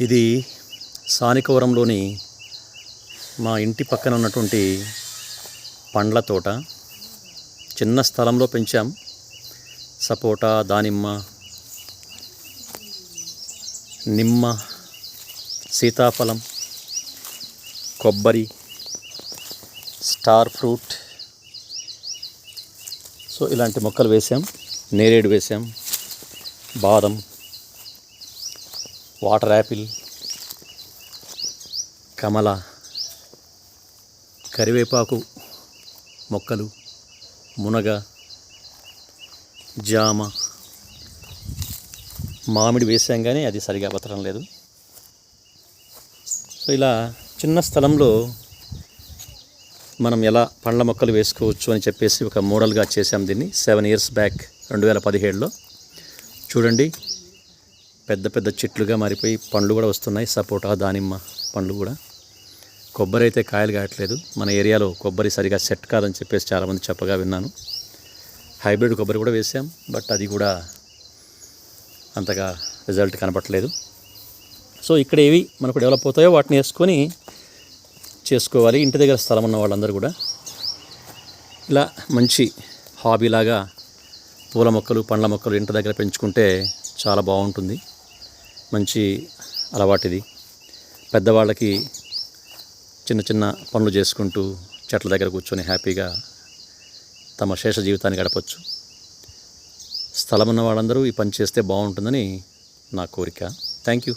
ఇది సానికవరంలోని మా ఇంటి పక్కన ఉన్నటువంటి పండ్ల తోట. చిన్న స్థలంలో పెంచాం. సపోటా దానిమ్మ నిమ్మ సీతాఫలం కొబ్బరి స్టార్ ఫ్రూట్. సో ఇలాంటి మొక్కలు వేసాం. నేరేడు వేసాం. బాదం. వాటర్ యాపిల్ కమల కరివేపాకు మొక్కలు మునగ జామ మామిడి వేసాం కానీ అది సరిగా బతకడం లేదు. సో ఇలా చిన్న స్థలంలో మనం ఎలా పండ్ల మొక్కలు వేసుకోవచ్చు అని చెప్పేసి ఒక మోడల్గా చేసాం దీన్ని. సెవెన్ ఇయర్స్ బ్యాక్ రెండు వేల పదిహేడులో. చూడండి పెద్ద పెద్ద చెట్లుగా మారిపోయి పండ్లు కూడా వస్తున్నాయి. సపోటా దానిమ్మ పండ్లు కూడా. కొబ్బరి అయితే కాయలు కాయట్లేదు. మన ఏరియాలో కొబ్బరి సరిగా సెట్ కాదని చెప్పేసి చాలామంది చెప్పగా విన్నాను. హైబ్రిడ్ కొబ్బరి కూడా వేసాం. బట్ అది కూడా అంతగా రిజల్ట్ కనపట్లేదు సో ఇక్కడ ఏవి మనకు డెవలప్ అవుతాయో వాటిని వేసుకొని చేసుకోవాలి. ఇంటి దగ్గర స్థలం ఉన్న వాళ్ళందరూ కూడా. ఇలా మంచి హాబీలాగా పూల మొక్కలు పండ్ల మొక్కలు ఇంటి దగ్గర పెంచుకుంటే చాలా బాగుంటుంది. మంచి అలవాటిది. పెద్దవాళ్ళకి చిన్న చిన్న పనులు చేసుకుంటూ చెట్ల దగ్గర కూర్చొని హ్యాపీగా తమ శేష జీవితాన్ని గడపచ్చు. స్థలం ఉన్న వాళ్ళందరూ ఈ పని చేస్తే బాగుంటుందని నా కోరిక. Thank you.